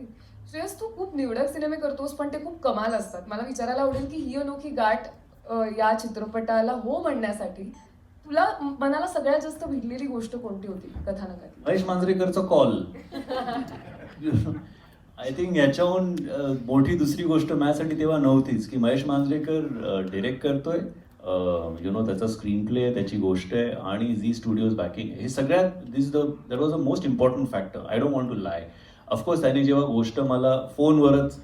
नाही श्रेयस तू खूप निवडक सिनेमे करतोस पण ते खूप कमाल असतात. मला विचारायला आवडेल की ही अनोखी गाठ या चित्रपटाला हो म्हणण्यासाठी तुला मनाला सगळ्यात जास्त भिडलेली गोष्ट कोणती होती कथानकातली? महेश मांजरेकरचा कॉल. आय थिंक याच्याहून मोठी दुसरी गोष्ट माझ्यासाठी तेव्हा नव्हतीच की महेश मांजरेकर डिरेक्ट करतोय. यु नो त्याचा स्क्रीन प्ले त्याची गोष्ट आहे आणि झी स्टुडिओज बॅकिंग हे सगळ्यात this the that was a most important factor I don't want to lie of course त्याने जेव्हा गोष्ट मला फोनवरच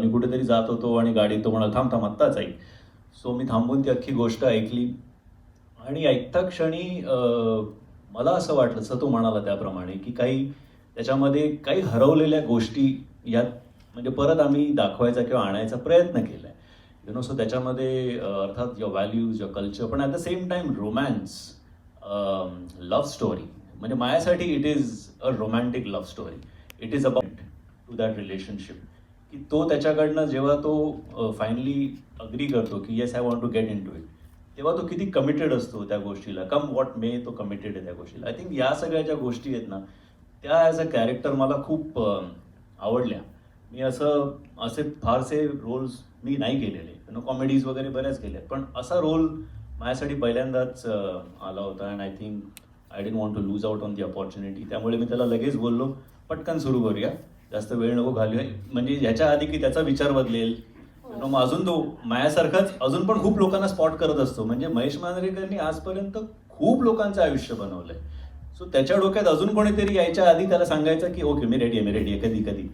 मी कुठेतरी जात होतो आणि गाडीत तो म्हणाल थांब थांब आत्ताच ऐक. सो मी थांबून ती अख्खी गोष्ट ऐकली. आणि ऐकता क्षणी मला असं वाटलं असं तो म्हणाला त्याप्रमाणे की काही त्याच्यामध्ये काही हरवलेल्या गोष्टी यात म्हणजे परत आम्ही दाखवायचा किंवा आणायचा प्रयत्न केला आहे यु नो सो त्याच्यामध्ये अर्थात युअर व्हॅल्यूज युअर कल्चर पण at the same time romance love story म्हणजे माझ्यासाठी it is a romantic love story it is about to that relationship की तो त्याच्याकडनं जेव्हा तो फायनली अग्री करतो की yes I want to get into it तेव्हा तो किती कमिटेड असतो त्या गोष्टीला. कम वॉट मे तो कमिटेड आहे त्या गोष्टीला. आय थिंक या सगळ्या ज्या गोष्टी आहेत ना त्या ॲज अ कॅरेक्टर मला खूप आवडल्या. मी असं असे फारसे रोल्स मी नाही केलेले. नो कॉमेडीज वगैरे बऱ्याच केल्या पण असा रोल माझ्यासाठी पहिल्यांदाच आला होता. And I think I don't want to lose out on the opportunity त्यामुळे मी त्याला लगेच बोललो पटकन सुरू करूया. जास्त वेळ नको घालूया. म्हणजे ह्याच्या आधी की त्याचा विचार बदलेल. मग अजून तो माझ्यासारखाच अजून पण खूप लोकांना स्पॉट करत असतो. म्हणजे महेश मांजरेकरनी आजपर्यंत खूप लोकांचं आयुष्य बनवलंय. सो त्याच्या डोक्यात अजून कोणीतरी यायच्या आधी त्याला सांगायचं की ओके मी रेडी आहे मी रेडी आहे. कधी कधी.